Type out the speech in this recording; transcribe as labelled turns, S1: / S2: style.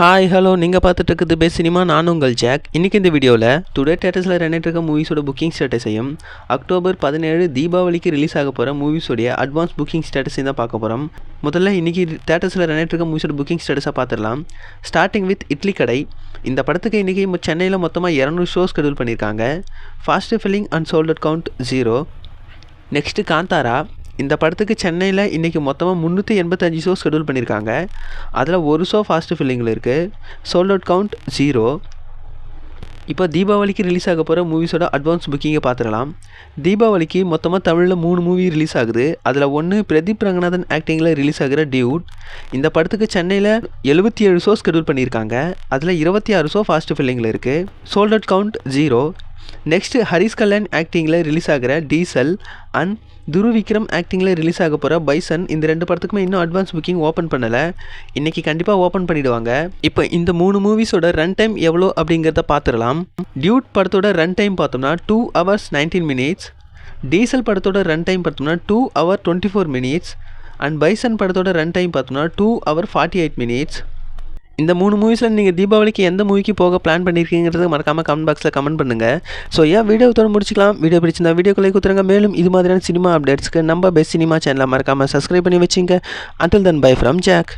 S1: Hi hello நீங்கள் பார்த்துட்டு இருக்குது பெஸ்ட் சினிமா. நான் உங்கள் ஜாக். இன்றைக்கி இந்த வீடியோவில் டுடே தேட்டர்ஸில் ரன்னிட்டு இருக்க மூவிஸோட புக்கிங் ஸ்டேட்டஸையும் அக்டோபர் பதினேழு தீபாவளிக்கு ரிலீஸ் ஆக போகிற மூவிஸோடைய அட்வான்ஸ் புக்கிங் ஸ்டேட்டஸையும் தான் பார்க்க போகிறோம் முதல்ல இன்றைக்கி தேட்டர்ஸில் ரன்னிட்டு இருக்க மூவிஸோட புக்கிங் ஸ்டேட்டஸாக பார்த்துடலாம். ஸ்டார்டிங் வித் இட்லி கடை. இந்த படத்துக்கு இன்றைக்கி சென்னையில் மொத்தமாக இரநூறு ஷோஸ் ஷெடியூல் பண்ணியிருக்காங்க. Fast filling and sold out count zero next Kantara. இந்த படத்துக்கு சென்னையில் இன்றைக்கி மொத்தமாக முந்நூற்றி எண்பத்தஞ்சு ஷோ ஷெடியூல் பண்ணியிருக்காங்க. அதில் ஒரு ஷோ ஃபாஸ்ட் ஃபில்லிங்கில் இருக்குது சோல்ட் அவுட் கவுண்ட் ஜீரோ இப்போ தீபாவளிக்கு ரிலீஸ் ஆக போகிற மூவிஸோட அட்வான்ஸ் புக்கிங்கை பார்த்துடலாம் தீபாவளிக்கு மொத்தமாக தமிழில் மூணு மூவி ரிலீஸ் ஆகுது. அதில் ஒன்று பிரதீப் ரங்கநாதன் ஆக்டிங்கில் ரிலீஸ் ஆகிற டியூட் இந்த படத்துக்கு சென்னையில் எழுபத்தி ஏழு ஷோ ஸ்கெடியூல் பண்ணியிருக்காங்க. அதில் இருபத்தி ஆறு ஷோ ஃபாஸ்ட் ஃபில்லிங்கில் இருக்குது sold out count zero next Harish Kalyan ஆக்டிங்கில் release ஆகிற Diesel and Dhruv Vikram ஆக்டிங்கில் release ஆக போகிற பைசன் இந்த ரெண்டு படத்துக்குமே இன்னும் அட்வான்ஸ் புக்கிங் ஓப்பன் பண்ணலை. இன்றைக்கி கண்டிப்பாக ஓப்பன் பண்ணிவிடுவாங்க இப்போ இந்த மூணு மூவிஸோட ரன் டைம் எவ்வளோ அப்படிங்கிறத பார்த்துடலாம். டியூட் படத்தோட ரன் டைம் பார்த்தோம்னா two hours nineteen minutes Diesel படத்தோட ரன் டைம் பார்த்தோம்னா two hour twenty four minutes and Bison படத்தோட ரன் டைம் பார்த்தோம்னா two hour forty eight minutes இந்த மூணு மூவிஸில் நீங்கள் தீபாவளிக்கு எந்த மூவிக்கு போக பிளான் பண்ணியிருக்கீங்கிறது மறக்காமல் கமெண்ட் பாக்ஸில் கமெண்ட் பண்ணுங்கள் ஸோ ஏன் வீடியோத்தோட முடிச்சிக்கலாம். வீடியோ பிடிச்சிருந்தா வீடியோக்களை குத்துருங்க மேலும் இது மாதிரியான சினிமா அப்டேட்ஸ்க்கு நம்ம பெஸ்ட் சினிமா சேனலை மறக்காமல் சப்ஸ்கிரைப் பண்ணி வச்சுங்க. Until then bye from Jack